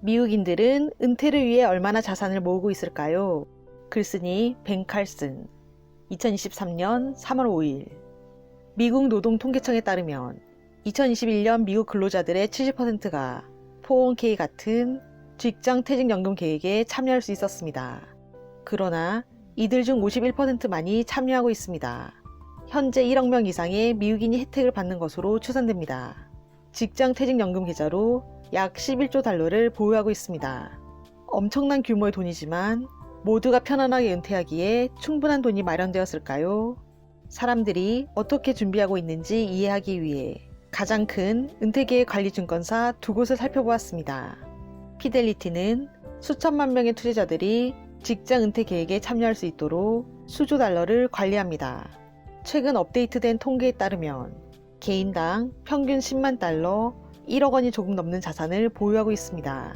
미국인들은 은퇴를 위해 얼마나 자산을 모으고 있을까요? 글쓴이 벤 칼슨 2023년 3월 5일 미국 노동통계청에 따르면 2021년 미국 근로자들의 70%가 401k 같은 직장 퇴직연금 계획에 참여할 수 있었습니다. 그러나 이들 중 51%만이 참여하고 있습니다. 현재 1억 명 이상의 미국인이 혜택을 받는 것으로 추산됩니다. 직장 퇴직연금 계좌로 약 11조 달러를 보유하고 있습니다. 엄청난 규모의 돈이지만 모두가 편안하게 은퇴하기에 충분한 돈이 마련되었을까요? 사람들이 어떻게 준비하고 있는지 이해하기 위해 가장 큰 은퇴계획 관리 증권사 두 곳을 살펴보았습니다. 피델리티는 수천만 명의 투자자들이 직장 은퇴 계획에 참여할 수 있도록 수조 달러를 관리합니다. 최근 업데이트된 통계에 따르면 개인당 평균 10만 달러 1억 원이 조금 넘는 자산을 보유하고 있습니다.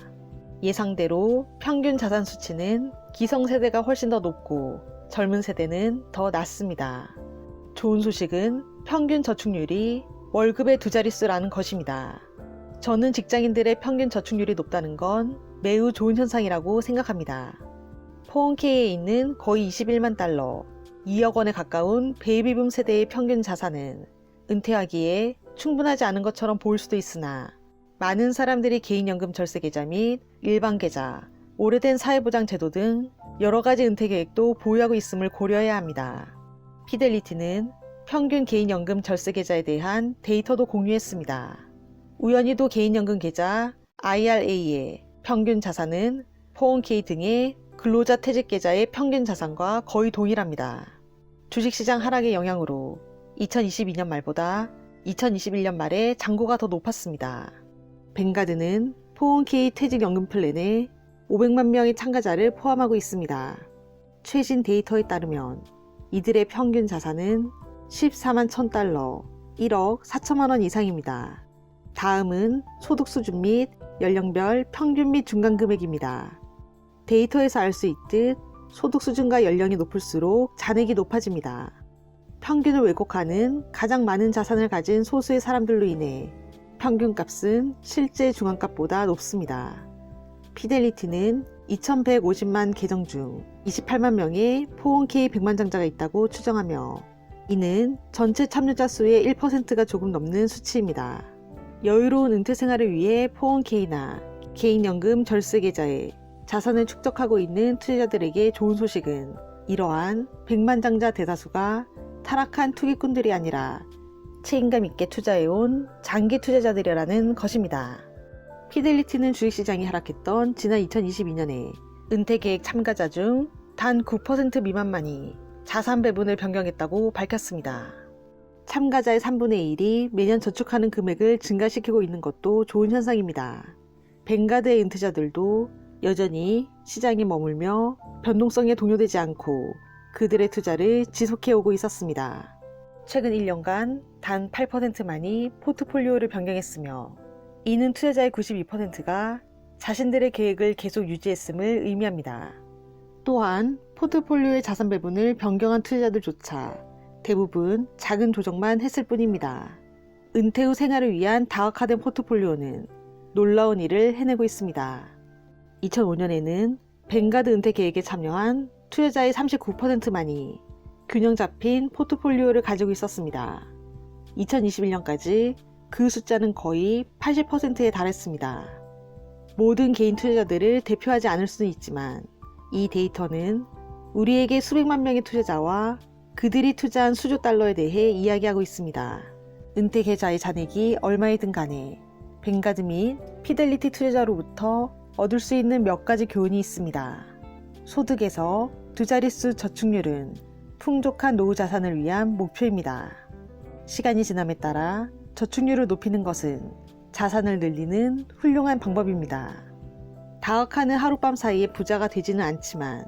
예상대로 평균 자산 수치는 기성세대가 훨씬 더 높고 젊은 세대는 더 낮습니다. 좋은 소식은 평균 저축률이 월급의 두 자릿수라는 것입니다. 저는 직장인들의 평균 저축률이 높다는 건 매우 좋은 현상이라고 생각합니다. 포원K에 있는 거의 21만 달러, 2억 원에 가까운 베이비붐 세대의 평균 자산은 은퇴하기에 충분하지 않은 것처럼 보일 수도 있으나 많은 사람들이 개인연금 절세 계좌 및 일반 계좌, 오래된 사회보장 제도 등 여러 가지 은퇴 계획도 보유하고 있음을 고려해야 합니다. 피델리티는 평균 개인연금 절세 계좌에 대한 데이터도 공유했습니다. 우연히도 개인연금 계좌 IRA의 평균 자산은 401k 등의 근로자 퇴직 계좌의 평균 자산과 거의 동일합니다. 주식시장 하락의 영향으로 2022년 말보다 2021년 말에 잔고가 더 높았습니다. 뱅가드는 401k 퇴직연금 플랜에 500만 명의 참가자를 포함하고 있습니다. 최신 데이터에 따르면 이들의 평균 자산은 14만 1000달러, 1억 4천만 원 이상입니다. 다음은 소득 수준 및 연령별 평균 및 중간 금액입니다. 데이터에서 알 수 있듯 소득 수준과 연령이 높을수록 잔액이 높아집니다. 평균을 왜곡하는 가장 많은 자산을 가진 소수의 사람들로 인해 평균 값은 실제 중앙값보다 높습니다. 피델리티는 2150만 계정 중 28만 명의 401k 100만 장자가 있다고 추정하며 이는 전체 참여자 수의 1%가 조금 넘는 수치입니다. 여유로운 은퇴 생활을 위해 401k나 개인연금 절세 계좌에 자산을 축적하고 있는 투자자들에게 좋은 소식은 이러한 100만 장자 대다수가 타락한 투기꾼들이 아니라 책임감 있게 투자해온 장기 투자자들이라는 것입니다. 피델리티는 주식시장이 하락했던 지난 2022년에 은퇴 계획 참가자 중 단 9% 미만만이 자산 배분을 변경했다고 밝혔습니다. 참가자의 3분의 1이 매년 저축하는 금액을 증가시키고 있는 것도 좋은 현상입니다. 뱅가드의 은퇴자들도 여전히 시장에 머물며 변동성에 동요되지 않고 그들의 투자를 지속해 오고 있었습니다. 최근 1년간 단 8%만이 포트폴리오를 변경했으며 이는 투자자의 92%가 자신들의 계획을 계속 유지했음을 의미합니다. 또한 포트폴리오의 자산 배분을 변경한 투자자들조차 대부분 작은 조정만 했을 뿐입니다. 은퇴 후 생활을 위한 다각화된 포트폴리오는 놀라운 일을 해내고 있습니다. 2005년에는 뱅가드 은퇴 계획에 참여한 투자자의 39%만이 균형 잡힌 포트폴리오를 가지고 있었습니다. 2021년까지 그 숫자는 거의 80%에 달했습니다. 모든 개인 투자자들을 대표하지 않을 수는 있지만 이 데이터는 우리에게 수백만 명의 투자자와 그들이 투자한 수조 달러에 대해 이야기하고 있습니다. 은퇴 계좌의 잔액이 얼마이든 간에 뱅가드 및 피델리티 투자자로부터 얻을 수 있는 몇 가지 교훈이 있습니다. 소득에서 두 자릿수 저축률은 풍족한 노후 자산을 위한 목표입니다. 시간이 지남에 따라 저축률을 높이는 것은 자산을 늘리는 훌륭한 방법입니다. 다학하는 하룻밤 사이에 부자가 되지는 않지만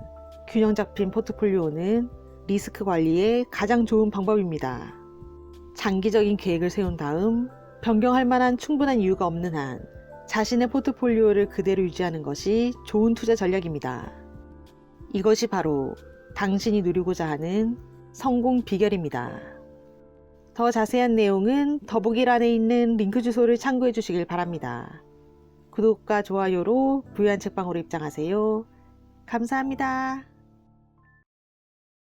균형 잡힌 포트폴리오는 리스크 관리에 가장 좋은 방법입니다. 장기적인 계획을 세운 다음 변경할 만한 충분한 이유가 없는 한 자신의 포트폴리오를 그대로 유지하는 것이 좋은 투자 전략입니다. 이것이 바로 당신이 누리고자 하는 성공 비결입니다. 더 자세한 내용은 더보기란에 있는 링크 주소를 참고해 주시길 바랍니다. 구독과 좋아요로 부유한 책방으로 입장하세요. 감사합니다.